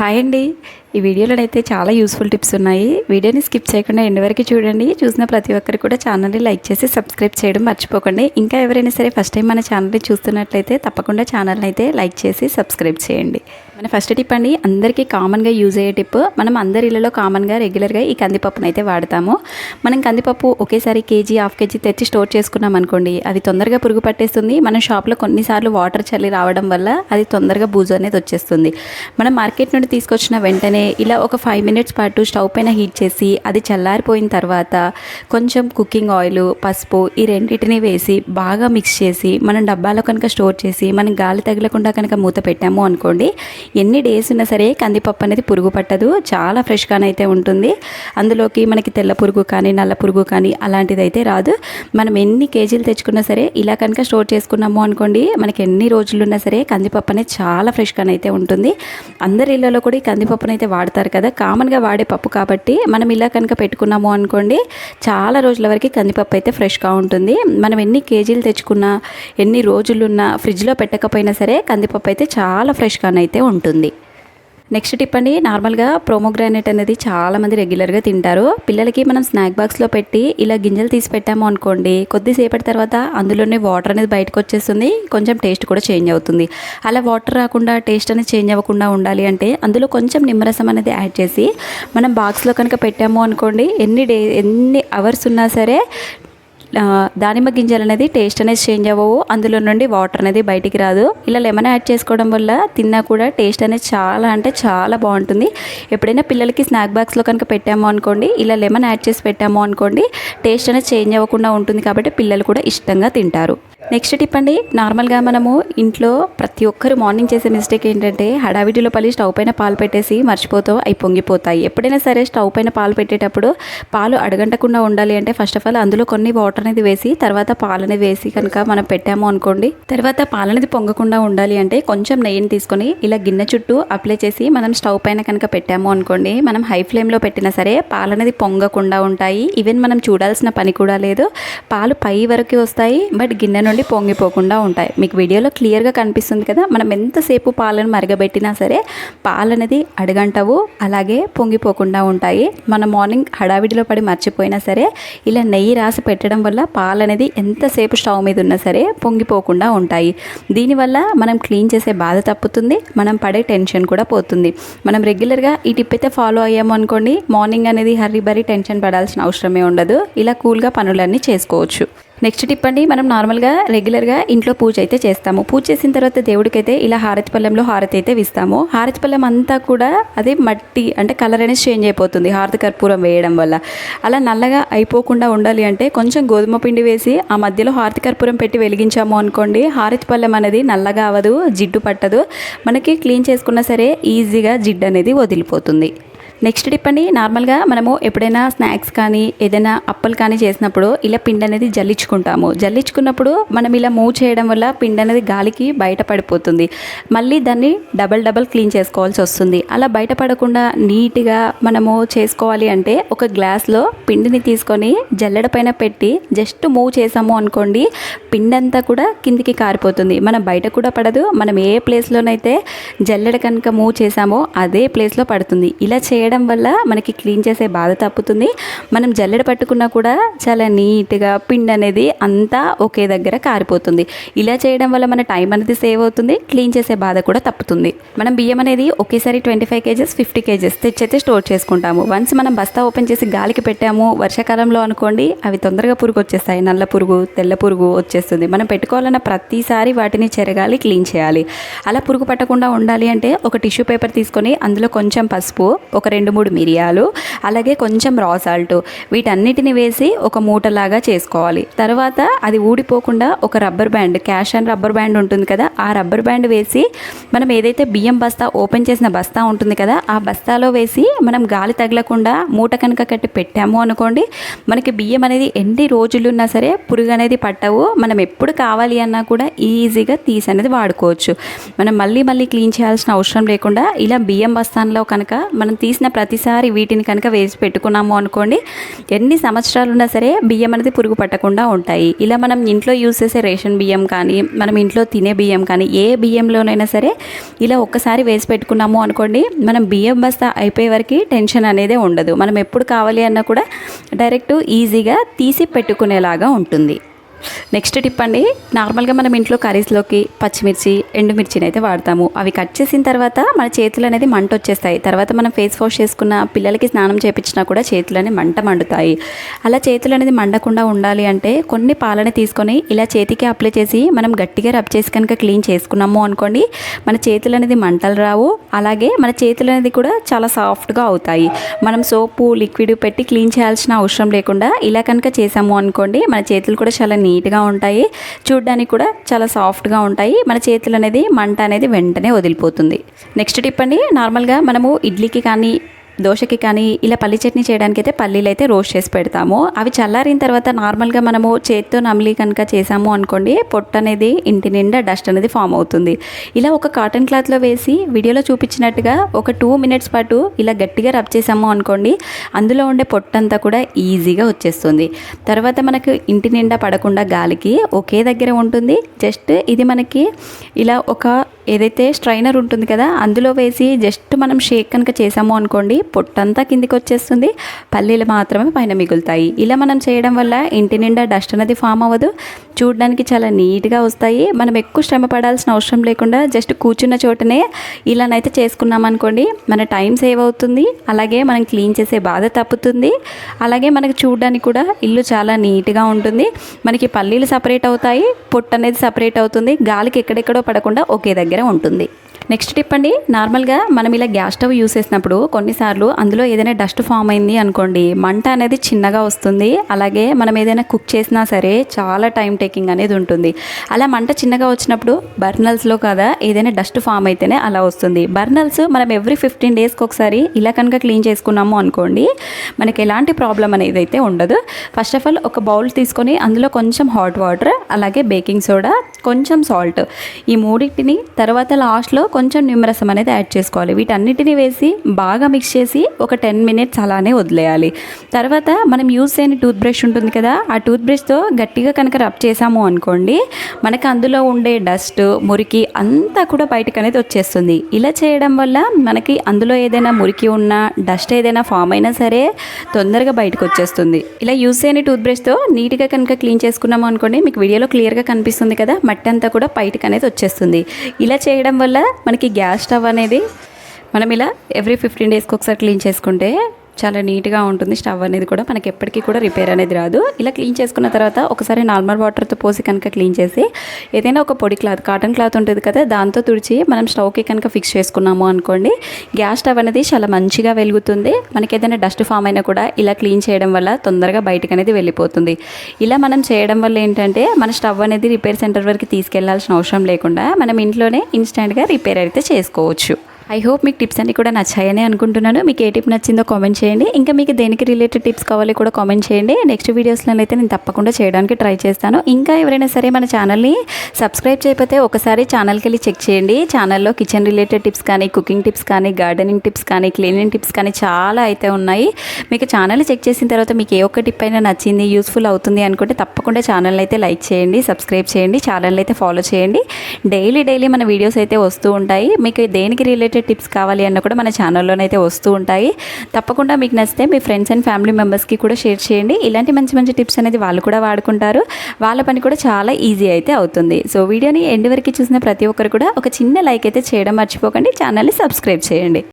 Hi అండి. ఈ వీడియోలో అయితే చాలా యూస్ఫుల్ టిప్స్ ఉన్నాయి. వీడియోని స్కిప్ చేయకుండా ఎండ్ వరకు చూడండి. చూసిన ప్రతి ఒక్కరు కూడా ఛానల్ని లైక్ చేసి సబ్స్క్రైబ్ చేయడం మర్చిపోకండి. ఇంకా ఎవరైనా సరే ఫస్ట్ టైం మన ఛానల్ని చూస్తున్నట్లయితే తప్పకుండా ఛానల్ని అయితే లైక్ చేసి సబ్స్క్రైబ్ చేయండి. మన ఫస్ట్ టిప్ అండి అందరికీ కామన్గా యూజ్ అయ్యే టిప్ మనం అందరి ఇళ్ళలో కామన్గా రెగ్యులర్గా ఈ కందిపప్పును అయితే వాడతాము. మనం కందిపప్పు ఒకేసారి కేజీ హాఫ్ కేజీ తెచ్చి స్టోర్ చేసుకున్నాం అనుకోండి అది తొందరగా పురుగు పట్టేస్తుంది. మనం షాప్లో కొన్నిసార్లు వాటర్ చల్లి రావడం వల్ల అది తొందరగా బూజు అనేది వచ్చేస్తుంది. మనం మార్కెట్ నుండి తీసుకొచ్చిన వెంటనే ఇలా ఒక ఫైవ్ మినిట్స్ పాటు స్టవ్ పైన హీట్ చేసి అది చల్లారిపోయిన తర్వాత కొంచెం కుకింగ్ ఆయిల్ పసుపు ఈ రెండింటిని వేసి బాగా మిక్స్ చేసి మనం డబ్బాలో కనుక స్టోర్ చేసి మనం గాలి తగలకుండా కనుక మూత పెట్టాము అనుకోండి ఎన్ని డేస్ ఉన్నా సరే కందిపప్పు అనేది పురుగు పట్టదు చాలా ఫ్రెష్గానైతే ఉంటుంది. అందులోకి మనకి తెల్ల పురుగు కానీ నల్ల పురుగు కానీ అలాంటిది అయితే రాదు. మనం ఎన్ని కేజీలు తెచ్చుకున్నా సరే ఇలా కనుక స్టోర్ చేసుకున్నాము అనుకోండి మనకి ఎన్ని రోజులు ఉన్నా సరే కందిపప్పు అనేది చాలా ఫ్రెష్గానైతే ఉంటుంది. అందరి ఇళ్ళలో కూడా ఈ కందిపప్పునైతే వాడతారు కదా. కామన్గా వాడే పప్పు కాబట్టి మనం ఇలా కనుక పెట్టుకున్నాము అనుకోండి చాలా రోజుల వరకు కందిపప్పు అయితే ఫ్రెష్గా ఉంటుంది. మనం ఎన్ని కేజీలు తెచ్చుకున్నా ఎన్ని రోజులున్నా ఫ్రిడ్జ్లో పెట్టకపోయినా సరే కందిపప్పు అయితే చాలా ఫ్రెష్గానైతే ఉంటుంది. నెక్స్ట్ టిప్ అండి నార్మల్గా ప్రోమోగ్రానేట్ అనేది చాలామంది రెగ్యులర్గా తింటారు. పిల్లలకి మనం స్నాక్ బాక్స్లో పెట్టి ఇలా గింజలు తీసి పెట్టాము అనుకోండి కొద్దిసేపటి తర్వాత అందులోనే వాటర్ అనేది బయటకు వచ్చేస్తుంది కొంచెం టేస్ట్ కూడా చేంజ్ అవుతుంది. అలా వాటర్ రాకుండా టేస్ట్ అనేది చేంజ్ అవ్వకుండా ఉండాలి అంటే అందులో కొంచెం నిమ్మరసం అనేది యాడ్ చేసి మనం బాక్స్లో కనుక పెట్టాము అనుకోండి ఎన్ని డే ఎన్ని అవర్స్ ఉన్నా సరే దానిమ్మ గింజలు అనేది టేస్ట్ అనేది చేంజ్ అవ్వవు. అందులో నుండి వాటర్ అనేది బయటికి రాదు. ఇలా లెమన్ యాడ్ చేసుకోవడం వల్ల తిన్నా కూడా టేస్ట్ అనేది చాలా అంటే చాలా బాగుంటుంది. ఎప్పుడైనా పిల్లలకి స్నాక్ బాక్స్లో కనుక పెట్టాము అనుకోండి ఇలా లెమన్ యాడ్ చేసి పెట్టాము అనుకోండి టేస్ట్ అనేది చేంజ్ అవ్వకుండా ఉంటుంది కాబట్టి పిల్లలు కూడా ఇష్టంగా తింటారు. నెక్స్ట్ టిప్ అండి నార్మల్గా మనము ఇంట్లో ప్రతి ఒక్కరు మార్నింగ్ చేసే మిస్టేక్ ఏంటంటే హడావిడిలో పల్లి స్టవ్ పైన పాలు పెట్టేసి మర్చిపోతావు అవి పొంగిపోతాయి. ఎప్పుడైనా సరే స్టవ్ పైన పాలు పెట్టేటప్పుడు పాలు అడగంటకుండా ఉండాలి అంటే ఫస్ట్ ఆఫ్ ఆల్ అందులో కొన్ని వాటర్ అనేది వేసి తర్వాత పాలు అనేది వేసి కనుక మనం పెట్టాము అనుకోండి తర్వాత పాలు అనేది పొంగకుండా ఉండాలి అంటే కొంచెం నెయ్యిని తీసుకొని ఇలా గిన్నె చుట్టూ అప్లై చేసి మనం స్టవ్ పైన కనుక పెట్టాము అనుకోండి మనం హై ఫ్లేమ్లో పెట్టినా సరే పాలు అనేది పొంగకుండా ఉంటాయి. ఈవెన్ మనం చూడాల్సిన పని కూడా లేదు. పాలు పై వరకు వస్తాయి బట్ గిన్నె నుండి పొంగిపోకుండా ఉంటాయి. మీకు వీడియోలో క్లియర్గా కనిపిస్తుంది కదా మనం ఎంతసేపు పాలను మరగబెట్టినా సరే పాలు అనేది అడగంటవు అలాగే పొంగిపోకుండా ఉంటాయి. మన మార్నింగ్ హడావిడిలో పడి మర్చిపోయినా సరే ఇలా నెయ్యి రాసి పెట్టడం వల్ల పాలు అనేది ఎంతసేపు స్టవ్ మీద ఉన్నా సరే పొంగిపోకుండా ఉంటాయి. దీనివల్ల మనం క్లీన్ చేసే బాధ తప్పుతుంది మనం పడే టెన్షన్ కూడా పోతుంది. మనం రెగ్యులర్గా ఈ టిప్ అయితే ఫాలో అయ్యాము అనుకోండి మార్నింగ్ అనేది హర్రీ బరీ టెన్షన్ పడాల్సిన అవసరమే ఉండదు. ఇలా కూల్గా పనులన్నీ చేసుకోవచ్చు. నెక్స్ట్ టిప్ అండి మనం నార్మల్గా రెగ్యులర్గా ఇంట్లో పూజ అయితే చేస్తాము. పూజ చేసిన తర్వాత దేవుడికైతే ఇలా హారతి పళ్ళెంలో హారతి అయితే ఇస్తాము. హారతి పళ్ళెం అంతా కూడా అది మట్టి అంటే కలర్ అనేది చేంజ్ అయిపోతుంది హారతి కర్పూరం వేయడం వల్ల. అలా నల్లగా అయిపోకుండా ఉండాలి అంటే కొంచెం గోధుమ పిండి వేసి ఆ మధ్యలో హారతి కర్పూరం పెట్టి వెలిగించాము అనుకోండి హారతి పళ్ళెం అనేది నల్లగా అవ్వదు జిడ్డు పట్టదు. మనకి క్లీన్ చేసుకున్నా సరే ఈజీగా జిడ్డు అనేది వదిలిపోతుంది. నెక్స్ట్ టిప్ అండి నార్మల్గా మనము ఎప్పుడైనా స్నాక్స్ కానీ ఏదైనా అప్పలు కానీ చేసినప్పుడు ఇలా పిండి అనేది జల్లించుకుంటాము. జల్లించుకున్నప్పుడు మనం ఇలా మూవ్ చేయడం వల్ల పిండి అనేది గాలికి బయట పడిపోతుంది. మళ్ళీ దాన్ని డబల్ డబల్ క్లీన్ చేసుకోవాల్సి వస్తుంది. అలా బయటపడకుండా నీట్గా మనము చేసుకోవాలి అంటే ఒక గ్లాస్లో పిండిని తీసుకొని జల్లెడ పైన పెట్టి జస్ట్ మూవ్ చేసాము అనుకోండి పిండి అంతా కూడా కిందికి కారిపోతుంది. మనం బయట కూడా పడదు మనం ఏ ప్లేస్లోనైతే జల్లెడ కనుక మూవ్ చేసామో అదే ప్లేస్లో పడుతుంది. ఇలా చేయడం వల్ల మనకి క్లీన్ చేసే బాధ తప్పుతుంది. మనం జల్లెడ పట్టుకున్నా కూడా చాలా నీట్గా పిండి అనేది అంతా ఒకే దగ్గర కారిపోతుంది. ఇలా చేయడం వల్ల మన టైం అనేది సేవ్ అవుతుంది. క్లీన్ చేసే బాధ కూడా తప్పుతుంది. మనం బియ్యం అనేది ఒకేసారి twenty five KGs fifty KGs తెచ్చైతే store చేసుకుంటాము. వన్స్ మనం బస్తా ఓపెన్ చేసి గాలికి పెట్టాము వర్షాకాలంలో అనుకోండి అవి తొందరగా పురుగు వచ్చేస్తాయి నల్ల పురుగు తెల్ల పురుగు వచ్చేస్తుంది. మనం పెట్టుకోవాలన్న ప్రతిసారి వాటిని చెరగాలి క్లీన్ చేయాలి. అలా పురుగు పట్టకుండా ఉండాలి అంటే ఒక టిష్యూ పేపర్ తీసుకొని అందులో కొంచెం పసుపు ఒక రెండు రెండు మూడు మిరియాలు అలాగే కొంచెం రా సాల్ట్ వీటన్నిటిని వేసి ఒక మూటలాగా చేసుకోవాలి. తర్వాత అది ఊడిపోకుండా ఒక rubber band cash and rubber band ఉంటుంది కదా ఆ రబ్బర్ బ్యాండ్ వేసి మనం ఏదైతే బియ్యం బస్తా ఓపెన్ చేసిన బస్తా ఉంటుంది కదా ఆ బస్తాలో వేసి మనం గాలి తగలకుండా మూట కనుక కట్టి పెట్టాము అనుకోండి మనకి బియ్యం అనేది ఎన్ని రోజులున్నా సరే పురుగు అనేది పట్టవు. మనం ఎప్పుడు కావాలి అన్నా కూడా ఈజీగా తీసి అనేది వాడుకోవచ్చు. మనం మళ్ళీ మళ్ళీ క్లీన్ చేయాల్సిన అవసరం లేకుండా ఇలా బియ్యం బస్తాల్లో కనుక మనం తీసిన ప్రతిసారి వీటిని కనుక వేసి పెట్టుకున్నాము అనుకోండి ఎన్ని సంవత్సరాలు ఉన్నా సరే బియ్యం అనేది పురుగు పట్టకుండా ఉంటాయి. ఇలా మనం ఇంట్లో యూస్ చేసే రేషన్ బియ్యం కానీ మనం ఇంట్లో తినే బియ్యం కానీ ఏ బియ్యంలోనైనా సరే ఇలా ఒక్కసారి వేసి పెట్టుకున్నాము అనుకోండి మనం బియ్యం బస్తా అయిపోయే వరకు టెన్షన్ అనేది ఉండదు. మనం ఎప్పుడు కావాలి అన్నా కూడా డైరెక్ట్ ఈజీగా తీసి పెట్టుకునేలాగా ఉంటుంది. నెక్స్ట్ టిప్ అండి నార్మల్గా మనం ఇంట్లో కర్రీస్లోకి పచ్చిమిర్చి ఎండుమిర్చిని అయితే వాడతాము. అవి కట్ చేసిన తర్వాత మన చేతులు అనేది మంట వచ్చేస్తాయి. తర్వాత మనం ఫేస్ వాష్ చేసుకున్న పిల్లలకి స్నానం చేపించినా కూడా చేతులని మంట మండుతాయి. అలా చేతులు అనేది మండకుండా ఉండాలి అంటే కొన్ని పాలని తీసుకొని ఇలా చేతికి అప్లై చేసి మనం గట్టిగా రబ్ చేసి కనుక క్లీన్ చేసుకున్నాము అనుకోండి మన చేతులు అనేది మంటలు రావు. అలాగే మన చేతులు అనేది కూడా చాలా సాఫ్ట్గా అవుతాయి. మనం సోపు లిక్విడ్ పెట్టి క్లీన్ చేయాల్సిన అవసరం లేకుండా ఇలా కనుక చేసాము అనుకోండి మన చేతులు కూడా చాలా నీట్గా ఉంటాయి. చూడ్డానికి కూడా చాలా సాఫ్ట్గా ఉంటాయి. మన చేతులు అనేది మంట అనేది వెంటనే వదిలిపోతుంది. నెక్స్ట్ టిప్ అండి నార్మల్గా మనము ఇడ్లీకి కానీ దోశకి కానీ ఇలా పల్లి చట్నీ చేయడానికి అయితే పల్లీలు అయితే రోస్ట్ చేసి పెడతాము. అవి చల్లారిన తర్వాత నార్మల్గా మనము చేత్తో నమిలి కనుక చేసాము అనుకోండి పొట్టు అనేది ఇంటి నిండా డస్ట్ అనేది ఫామ్ అవుతుంది. ఇలా ఒక కాటన్ క్లాత్లో వేసి వీడియోలో చూపించినట్టుగా ఒక టూ మినిట్స్ పాటు ఇలా గట్టిగా రబ్ చేసాము అనుకోండి అందులో ఉండే పొట్టంతా కూడా ఈజీగా వచ్చేస్తుంది. తర్వాత మనకు ఇంటి నిండా పడకుండా గాలికి ఒకే దగ్గర ఉంటుంది. జస్ట్ ఇది మనకి ఇలా ఒక ఏదైతే స్ట్రైనర్ ఉంటుంది కదా అందులో వేసి జస్ట్ మనం షేక్ కనుక చేసాము అనుకోండి పొట్టంతా కిందికి వచ్చేస్తుంది. పల్లీలు మాత్రమే పైన మిగులుతాయి. ఇలా మనం చేయడం వల్ల ఇంటి నిండా డస్ట్ అనేది ఫామ్ అవ్వదు. చూడడానికి చాలా నీట్గా వస్తాయి. మనం ఎక్కువ శ్రమ పడాల్సిన అవసరం లేకుండా జస్ట్ కూర్చున్న చోటనే ఇలానైతే చేసుకున్నాం అనుకోండి మన టైం సేవ్ అవుతుంది. అలాగే మనం క్లీన్ చేసే బాధ తప్పుతుంది. అలాగే మనకి చూడడానికి కూడా ఇల్లు చాలా నీట్గా ఉంటుంది. మనకి పల్లీలు సపరేట్ అవుతాయి పొట్టు అనేది సపరేట్ అవుతుంది. గాలికి ఎక్కడెక్కడో పడకుండా ఒకే దగ్గర ఉంటుంది. నెక్స్ట్ టిప్ అండి నార్మల్గా మనం ఇలా గ్యాస్ స్టవ్ యూస్ చేసినప్పుడు కొన్నిసార్లు అందులో ఏదైనా డస్ట్ ఫామ్ అయింది అనుకోండి మంట అనేది చిన్నగా వస్తుంది అలాగే మనం ఏదైనా కుక్ చేసినా సరే చాలా టైం టేకింగ్ అనేది ఉంటుంది. అలా మంట చిన్నగా వచ్చినప్పుడు బర్నల్స్లో కదా ఏదైనా డస్ట్ ఫామ్ అయితేనే అలా వస్తుంది. బర్నల్స్ మనం ఎవ్రీ ఫిఫ్టీన్ డేస్కి ఒకసారి ఇలా కనుక క్లీన్ చేసుకున్నాము అనుకోండి మనకి ఎలాంటి ప్రాబ్లం అనేది అయితే ఉండదు. ఫస్ట్ ఆఫ్ ఆల్ ఒక బౌల్ తీసుకొని అందులో కొంచెం హాట్ వాటర్ అలాగే బేకింగ్ సోడా కొంచెం సాల్ట్ ఈ మూడింటిని తర్వాత లాస్ట్లో కొంచెం నిమ్మరసం అనేది యాడ్ చేసుకోవాలి. వీటన్నిటిని వేసి బాగా మిక్స్ చేసి ఒక టెన్ మినిట్స్ అలానే వదిలేయాలి. తర్వాత మనం యూస్ చేయని టూత్ బ్రష్ ఉంటుంది కదా ఆ టూత్ బ్రష్తో గట్టిగా కనుక రబ్ చేసాము అనుకోండి మనకి అందులో ఉండే డస్ట్ మురికి అంతా కూడా బయటకు అనేది వచ్చేస్తుంది. ఇలా చేయడం వల్ల మనకి అందులో ఏదైనా మురికి ఉన్నా డస్ట్ ఏదైనా ఫామ్ అయినా సరే తొందరగా బయటకు వచ్చేస్తుంది. ఇలా యూస్ చేయని టూత్ బ్రష్తో నీట్గా కనుక క్లీన్ చేసుకున్నాము అనుకోండి మీకు వీడియోలో క్లియర్గా కనిపిస్తుంది కదా మట్టి అంతా కూడా బయటకు అనేది వచ్చేస్తుంది. ఇలా చేయడం వల్ల మనకి గ్యాస్ స్టవ్ అనేది మనం ఇలా ఎవ్రీ ఫిఫ్టీన్ డేస్కి ఒకసారి క్లీన్ చేసుకుంటే చాలా నీట్గా ఉంటుంది. స్టవ్ అనేది కూడా మనకి ఎప్పటికీ కూడా రిపేర్ అనేది రాదు. ఇలా క్లీన్ చేసుకున్న తర్వాత ఒకసారి నార్మల్ వాటర్తో పోసి కనుక క్లీన్ చేసి ఏదైనా ఒక పొడి క్లాత్ కాటన్ క్లాత్ ఉంటుంది కదా దాంతో తుడిచి మనం స్టవ్కి కనుక ఫిక్స్ చేసుకున్నాము అనుకోండి గ్యాస్ స్టవ్ అనేది చాలా మంచిగా వెలుగుతుంది. మనకి ఏదైనా డస్ట్ ఫామ్ అయినా కూడా ఇలా క్లీన్ చేయడం వల్ల తొందరగా బయటకు అనేది వెళ్ళిపోతుంది. ఇలా మనం చేయడం వల్ల ఏంటంటే మన స్టవ్ అనేది రిపేర్ సెంటర్ వరకు తీసుకెళ్ళాల్సిన అవసరం లేకుండా మనం ఇంట్లోనే ఇన్స్టెంట్గా రిపేర్ అయితే చేసుకోవచ్చు. ఐ హోప్ మీకు టిప్స్ అన్నీ కూడా నచ్చాయని అనుకుంటున్నాను. మీకు ఏ టిప్ నచ్చిందో కామెంట్ చేయండి. ఇంకా మీకు దేనికి రిలేటెడ్ టిప్స్ కావాలి కూడా కామెంట్ చేయండి. నెక్స్ట్ వీడియోస్లో అయితే నేను తప్పకుండా చేయడానికి ట్రై చేస్తాను. ఇంకా ఎవరైనా సరే మన ఛానల్ని సబ్స్క్రైబ్ చేయకపోతే ఒకసారి ఛానల్కి వెళ్ళి చెక్ చేయండి. ఛానల్లో కిచెన్ రిలేటెడ్ టిప్స్ కానీ కుకింగ్ టిప్స్ కానీ గార్డెనింగ్ టిప్స్ కానీ క్లీనింగ్ టిప్స్ కానీ చాలా అయితే ఉన్నాయి. మీకు ఛానల్ చెక్ చేసిన తర్వాత మీకు ఏ ఒక్క టిప్ అయినా నచ్చింది యూస్ఫుల్ అవుతుంది అనుకుంటే తప్పకుండా ఛానల్ అయితే లైక్ చేయండి సబ్స్క్రైబ్ చేయండి ఛానల్ అయితే ఫాలో చేయండి. డైలీ డైలీ మన వీడియోస్ అయితే వస్తూ ఉంటాయి. మీకు దేనికి రిలేటెడ్ టిప్స్ కావాలి అన్న కూడా మన ఛానల్లోనైతే వస్తూ ఉంటాయి. తప్పకుండా మీకు నచ్చితే మీ ఫ్రెండ్స్ అండ్ ఫ్యామిలీ మెంబర్స్కి కూడా షేర్ చేయండి. ఇలాంటి మంచి మంచి టిప్స్ అనేది వాళ్ళు కూడా వాడుకుంటారు. వాళ్ళ పని కూడా చాలా ఈజీ అయితే అవుతుంది. సో వీడియోని ఎండ్ వరకు చూసిన ప్రతి ఒక్కరు కూడా ఒక చిన్న లైక్ అయితే చేయడం మర్చిపోకండి. ఛానల్ని సబ్స్క్రైబ్ చేయండి.